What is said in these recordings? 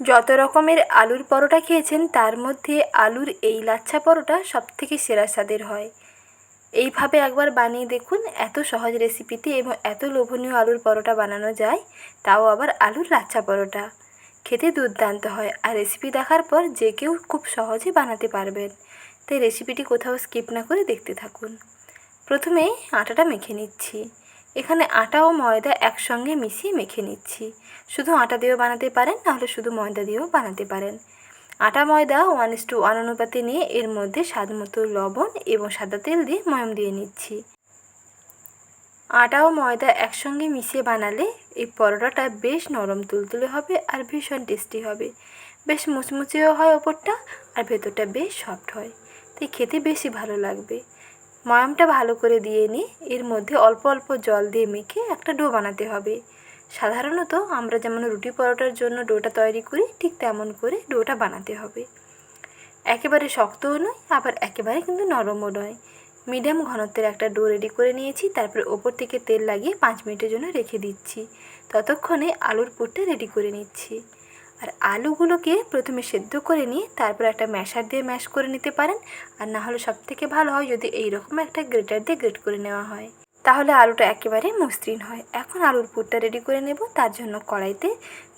যত রকমের আলুর পরোটা খেয়েছেন, তার মধ্যে আলুর এই লাচ্ছা পরোটা সবথেকে সেরা স্বাদের হয়। এইভাবে একবার বানিয়ে দেখুন, এত সহজ রেসিপিতে এবং এত লোভনীয় আলুর পরোটা বানানো যায়, তাও আবার আলুর লাচ্ছা পরোটা। খেতে দুর্দান্ত হয় আর রেসিপি দেখার পর যে কেউ খুব সহজে বানাতে পারবেন। তাই রেসিপিটি কোথাও স্কিপ না করে দেখতে থাকুন। প্রথমে আটাটা মেখে নিচ্ছি। এখানে আটা ও ময়দা একসঙ্গে মিশিয়ে মেখে নিচ্ছি। শুধু আটা দিয়েও বানাতে পারেন, নাহলে শুধু ময়দা দিয়েও বানাতে পারেন। আটা, ময়দা ওয়ান ইস টু ওয়ান অনুপাতে নিয়ে এর মধ্যে স্বাদ মতো লবণ এবং সাদা তেল দিয়ে ময়ম দিয়ে নিচ্ছি। আটা ও ময়দা একসঙ্গে মিশিয়ে বানালে এই পরোটাটা বেশ নরম তুলতুলে হবে আর ভীষণ টেস্টি হবে। বেশ মুচমুচেও হয় ওপরটা আর ভেতরটা বেশ সফট হয়। তাই খেতে বেশি ভালো লাগবে। ময়ামটা ভালো করে দিয়ে নিয়ে এর মধ্যে অল্প অল্প জল দিয়ে মেখে একটা ডো বানাতে হবে। সাধারণত আমরা যেমন রুটি পরোটার জন্য ডোটা তৈরি করি, ঠিক তেমন করে ডোটা বানাতে হবে। একেবারে শক্তও নয়, আবার একেবারে কিন্তু নরমও নয়। মিডিয়াম ঘনত্বের একটা ডো রেডি করে নিয়েছি, তারপরে ওপর থেকে তেল লাগিয়ে পাঁচ মিনিটের জন্য রেখে দিচ্ছি। ততক্ষণে আলুর পুরটা রেডি করে নিচ্ছি। আর আলুগুলোকে প্রথমে সেদ্ধ করে নিয়ে তারপর একটা ম্যাশার দিয়ে ম্যাশ করে নিতে পারেন। আর না হলে সব থেকে ভালো হয় যদি এইরকম একটা গ্রেটার দিয়ে গ্রেট করে নেওয়া হয়। তাহলে আলুটা একেবারে মসৃণ হয়। এখন আলুর পুরটা রেডি করে নেব। তার জন্য কড়াইতে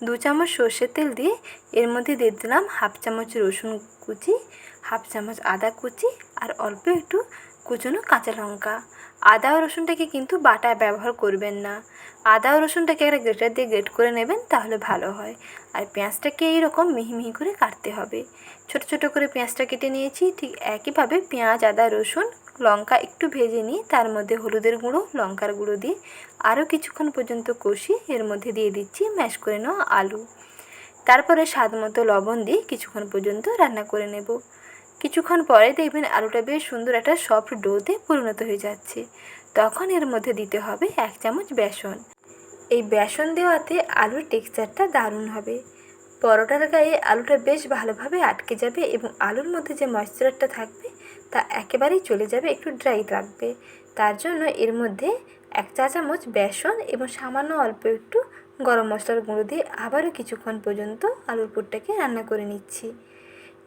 দু চামচ সর্ষের তেল দিয়ে এর মধ্যে দিয়ে দিলাম হাফ চামচ রসুন কুচি, হাফ চামচ আদা কুচি আর অল্প একটু কুচনো কাঁচা লঙ্কা। আদা ও রসুনটাকে কিন্তু বাটা ব্যবহার করবেন না। আদা রসুনটাকে একটা গ্রেটার দিয়ে গ্রেট করে নেবেন, তাহলে ভালো হয়। আর পেঁয়াজটাকে এইরকম মিহি মিহি করে কাটতে হবে। ছোট ছোট করে পেঁয়াজটা কেটে নিয়েছি, ঠিক একইভাবে পেঁয়াজ, আদা, রসুন, লঙ্কা একটু ভেজে নিয়ে তার মধ্যে হলুদের গুঁড়ো, লঙ্কার গুঁড়ো দিয়ে আরও কিছুক্ষণ পর্যন্ত কষি এর মধ্যে দিয়ে দিচ্ছি ম্যাশ করে নেওয়া আলু। তারপরে স্বাদ মতো লবণ দিয়ে কিছুক্ষণ পর্যন্ত রান্না করে নেব। কিছুক্ষণ পরে দেখবেন আলুটা বেশ সুন্দর একটা সফট ডোতে পরিণত হয়ে যাচ্ছে। তখন এর মধ্যে দিতে হবে এক চামচ বেসন। এই বেসন দেওয়াতে আলুর টেক্সচারটা দারুণ হবে। পরোটার গায়ে আলুটা বেশ ভালোভাবে আটকে যাবে এবং আলুর মধ্যে যে ময়েশ্চারটা থাকবে, তা একেবারেই চলে যাবে, একটু ড্রাই লাগবে। তার জন্য এর মধ্যে এক চা চামচ বেসন এবং সামান্য অল্প একটু গরম মশলার গুঁড়ো দিয়ে আবারও কিছুক্ষণ পর্যন্ত আলুর পুরটাকে রান্না করে নিচ্ছি।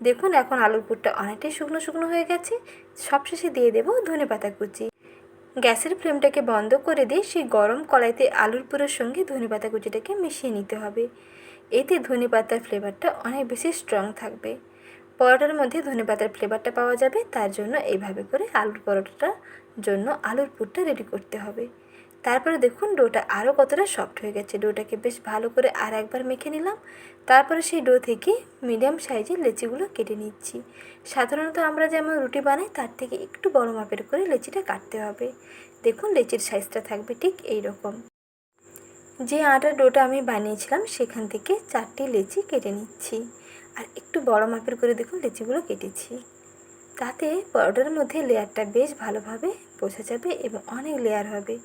দেখুন, এখন আলুর পুরটা অনেকটাই শুকনো শুকনো হয়ে গেছে। সবশেষে দিয়ে দেবো ধনে পাতা কুচি। গ্যাসের ফ্লেমটাকে বন্ধ করে দিয়ে সেই গরম কলাইতে আলুর পুরোর সঙ্গে ধনেপাতা কুচিটাকে মিশিয়ে নিতে হবে। এতে ধনেপাতার ফ্লেভারটা অনেক বেশি স্ট্রং থাকবে। পরোটার মধ্যে ধনেপাতার ফ্লেভারটা পাওয়া যাবে, তার জন্য এইভাবে করে আলুর পরোটাটার জন্য আলুর পুরটা রেডি করতে হবে। তারপরে দেখুন ডোটা আরও কতটা সফট হয়ে গেছে। ডোটাকে বেশ ভালো করে আর একবার মেখে নিলাম। তারপরে সেই ডো থেকে মিডিয়াম সাইজের লেচিগুলো কেটে নিচ্ছি। সাধারণত আমরা যেমন রুটি বানাই, তার থেকে একটু বড় মাপের করে লেচিটা কাটতে হবে। দেখুন লেচির সাইজটা থাকবে ঠিক এই রকম যে আটার ডোটা আমি বানিয়েছিলাম, সেখান থেকে চারটি লেচি কেটে নিচ্ছি। আর একটু বড় মাপের করে দেখুন লেচিগুলো কেটেছি। তাতে পরোটার মধ্যে লেয়ারটা বেশ ভালোভাবে বোঝা যাবে এবং অনেক লেয়ার হবে।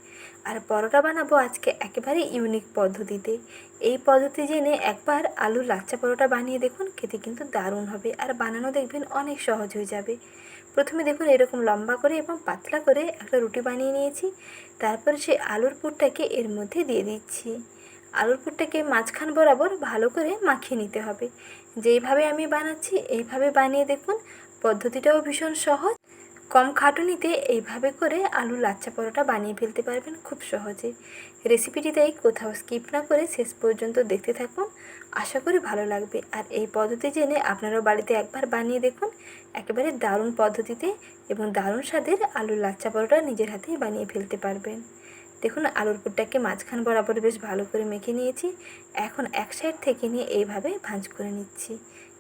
আর পরোটা বানাবো আজকে একেবারে ইউনিক পদ্ধতিতে। এই পদ্ধতি জেনে একবার আলুর লাচ্চা পরোটা বানিয়ে দেখুন, খেতে কিন্তু দারুণ হবে আর বানানো দেখবেন অনেক সহজ হয়ে যাবে। প্রথমে দেখুন এরকম লম্বা করে এবং পাতলা করে একটা রুটি বানিয়ে নিয়েছি। তারপর সেই আলুর পুরটাকে এর মধ্যে দিয়ে দিচ্ছি। আলুর পুরটাকে মাঝখান বরাবর ভালো করে মাখিয়ে নিতে হবে। যেইভাবে আমি বানাচ্ছি, এইভাবে বানিয়ে দেখুন, পদ্ধতিটাও ভীষণ সহজ। কম খাটুনিতে এইভাবে করে আলু লাচ্চা পরোটা বানিয়ে ফেলতে পারবেন খুব সহজে। রেসিপিটি তাই কোথাও স্কিপ না করে শেষ পর্যন্ত দেখতে থাকুন। আশা করি ভালো লাগবে। আর এই পদ্ধতি জেনে আপনারাও বাড়িতে একবার বানিয়ে দেখুন। একেবারে দারুণ পদ্ধতিতে এবং দারুণ স্বাদের আলুর লাচ্চা পরোটা নিজের হাতেই বানিয়ে ফেলতে পারবেন। দেখুন, আলুর পুরটাকে মাঝখান বরাবর বেশ ভালো করে মেখে নিয়েছি। এখন এক সাইড থেকে নিয়ে এইভাবে ভাঁজ করে নিচ্ছি।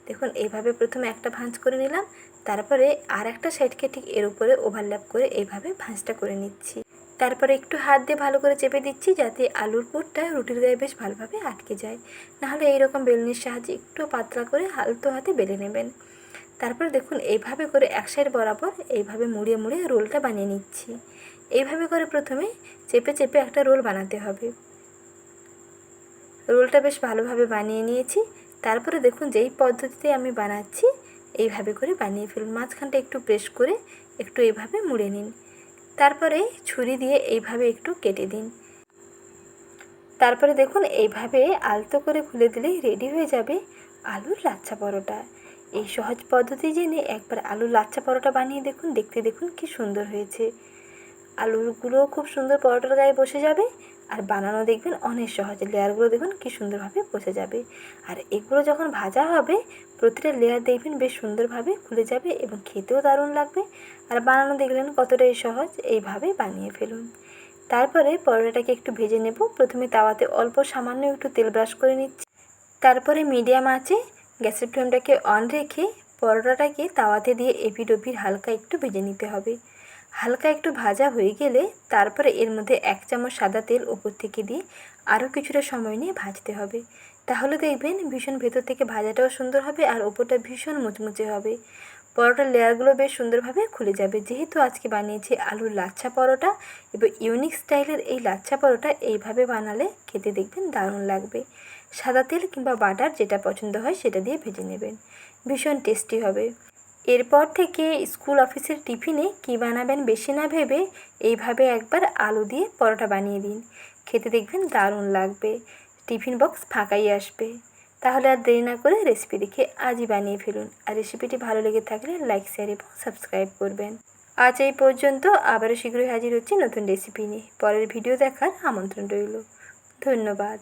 দেখুন, এইভাবে প্রথমে একটা ভাঁজ করে নিলাম। তারপরে আর একটা সাইডকে ঠিক এর উপরে ওভারল্যাপ করে এইভাবে ভাঁজটা করে নিচ্ছি। তারপরে একটু হাত দিয়ে ভালো করে চেপে দিচ্ছি যাতে আলুর পুরটা রুটির গায়ে বেশ ভালোভাবে আটকে যায়। নাহলে এইরকম বেলনির সাহায্যে একটু পাতলা করে হালতো হাতে বেলে নেবেন। তারপরে দেখুন এইভাবে করে এক সাইড বরাবর এইভাবে মুড়িয়ে মুড়িয়ে রোলটা বানিয়ে নিচ্ছি। এইভাবে করে প্রথমে চেপে চেপে একটা রোল বানাতে হবে। রোলটা বেশ ভালোভাবে বানিয়ে নিয়েছি। তারপরে দেখুন যেই পদ্ধতিতে আমি বানাচ্ছি এইভাবে করে বানিয়ে ফেলুন। মাঝখানটা একটু প্রেস করে একটু এইভাবে মুড়ে নিন। তারপরে ছুরি দিয়ে এইভাবে একটু কেটে দিন। তারপরে দেখুন, এইভাবে আলতো করে খুলে দিলেই রেডি হয়ে যাবে আলুর লাচ্ছা পরোটা। এই সহজ পদ্ধতি জেনে একবার আলুর লাচ্ছা পরোটা বানিয়ে দেখুন, দেখতে দেখুন কি সুন্দর হয়েছে। আলুরগুলোও খুব সুন্দর পরোটার গায়ে বসে যাবে আর বানানো দেখবেন অনেক সহজ। লেয়ারগুলো দেখুন কি সুন্দরভাবে বসে যাবে। আর এগুলো যখন ভাজা হবে, প্রতিটা লেয়ার দেখবেন বেশ সুন্দরভাবে খুলে যাবে এবং খেতেও দারুণ লাগবে। আর বানানো দেখলেন কতটাই সহজ, এইভাবে বানিয়ে ফেলুন। তারপরে পরোটাটাকে একটু ভেজে নেব। প্রথমে তাওয়াতে অল্প সামান্য একটু তেল ব্রাশ করে নিচ্ছি। তারপরে মিডিয়াম আঁচে গ্যাসের ফ্লেমটাকে অন রেখে পরোটাটাকে তাওয়াতে দিয়ে এপিড ওপিড হালকা একটু ভেজে নিতে হবে। হালকা একটু ভাজা হয়ে গেলে তারপরে এর মধ্যে এক চামচ সাদা তেল ওপর থেকে দিয়ে আরও কিছুটা সময় নিয়ে ভাজতে হবে। তাহলে দেখবেন ভীষণ ভেতর থেকে ভাজাটাও সুন্দর হবে আর ওপরটা ভীষণ মুচমুচে হবে। পরোটার লেয়ারগুলো বেশ সুন্দরভাবে খুলে যাবে। যেহেতু আজকে বানিয়েছি আলুর লাচ্ছা পরোটা এবং ইউনিক স্টাইলের এই লাচ্ছা পরোটা এইভাবে বানালে খেতে দেখবেন দারুণ লাগবে। সাদা তেল কিংবা বাটার যেটা পছন্দ হয় সেটা দিয়ে ভেজে নেবেন। ভীষণ টেস্টি হবে। এরপর থেকে স্কুল অফিসের টিফিনে কী বানাবেন বেশি না ভেবে এইভাবে একবার আলু দিয়ে পরোটা বানিয়ে দিন। খেতে দেখবেন দারুণ লাগবে। টিফিন বক্স ফাঁকাই আসবে। তাহলে আর দেরি না করে রেসিপি দেখে আজই বানিয়ে ফেলুন। আর রেসিপিটি ভালো লেগে থাকলে লাইক, শেয়ার এবং সাবস্ক্রাইব করবেন। আজ এই পর্যন্ত আবারও শীঘ্রই হাজির হচ্ছি নতুন রেসিপি নিয়ে। পরের ভিডিও দেখার আমন্ত্রণ রইল। ধন্যবাদ।